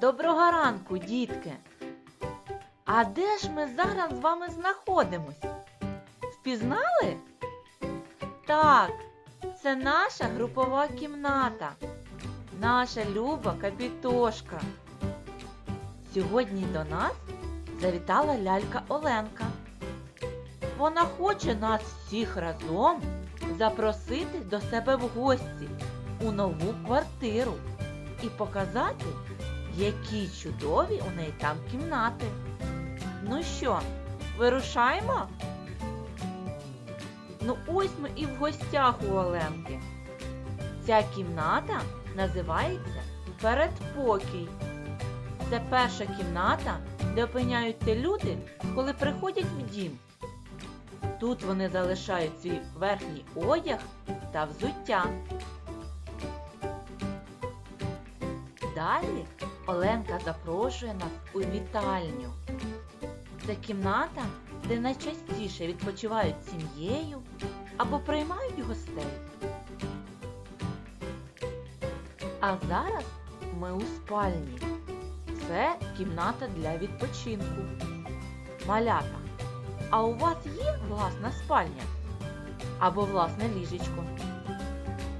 Доброго ранку, дітки! А де ж ми зараз з вами знаходимось? Впізнали? Так, це наша групова кімната, наша люба капітошка. Сьогодні до нас завітала лялька Оленка. Вона хоче нас всіх разом запросити до себе в гості у нову квартиру і показати, які чудові у неї там кімнати. Ну що, вирушаємо? Ну ось ми і в гостях у Оленки. Ця кімната називається передпокій. Це перша кімната, де опиняються люди, коли приходять в дім. Тут вони залишають свій верхній одяг та взуття. Далі Оленка запрошує нас у вітальню. Це кімната, де найчастіше відпочивають сім'єю або приймають гостей. А зараз ми у спальні. Це кімната для відпочинку. Малята, а у вас є власна спальня? Або власне ліжечко?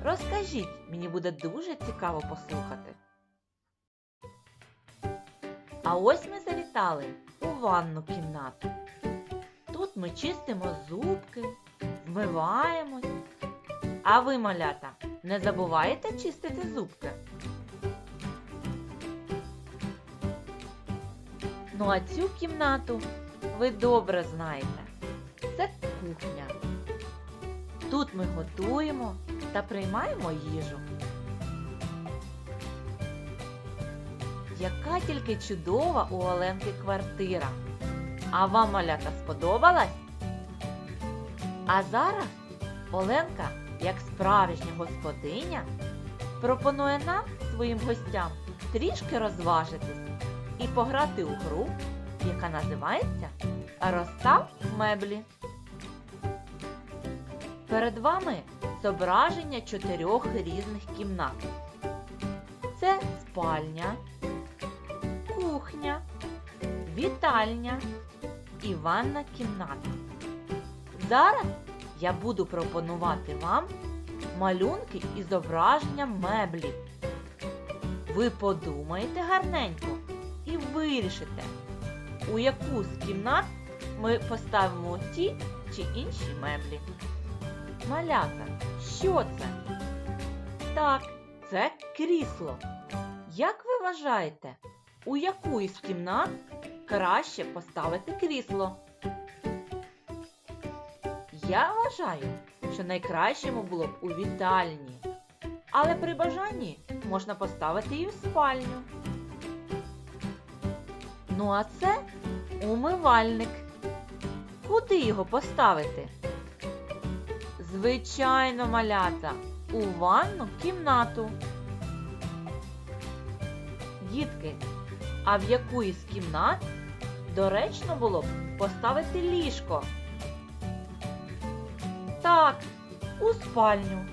Розкажіть, мені буде дуже цікаво послухати. А ось ми завітали у ванну кімнату. Тут ми чистимо зубки, вмиваємось. А ви, малята, не забуваєте чистити зубки? Ну а цю кімнату ви добре знаєте. Це кухня. Тут ми готуємо та приймаємо їжу. Яка тільки чудова у Оленки квартира. А вам малята сподобалась? А зараз Оленка, як справжня господиня, пропонує нам, своїм гостям, трішки розважитись і пограти у гру, яка називається Розстав меблі. Перед вами зображення чотирьох різних кімнат. Це спальня, вітальня і ванна кімната. Зараз я буду пропонувати вам малюнки із зображенням меблів. Ви подумаєте гарненько і вирішите, у яку з кімнат ми поставимо ті чи інші меблі. Малята, що це? Так, це крісло. Як ви вважаєте, у яку із кімнат краще поставити крісло? Я вважаю, що найкращому було б у вітальні. Але при бажанні можна поставити і в спальню. Ну а це умивальник. Куди його поставити? Звичайно, малята, у ванну кімнату. Дітки, а в яку із кімнат доречно було б поставити ліжко? Так, у спальню.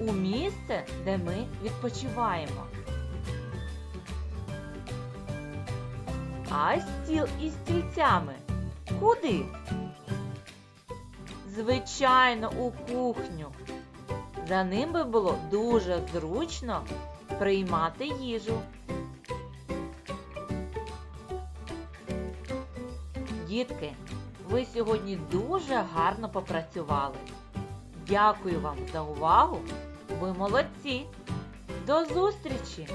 У місце, де ми відпочиваємо. А стіл із стільцями куди? Звичайно, у кухню. За ним би було дуже зручно приймати їжу. Дітки, ви сьогодні дуже гарно попрацювали. Дякую вам за увагу. Ви молодці. До зустрічі!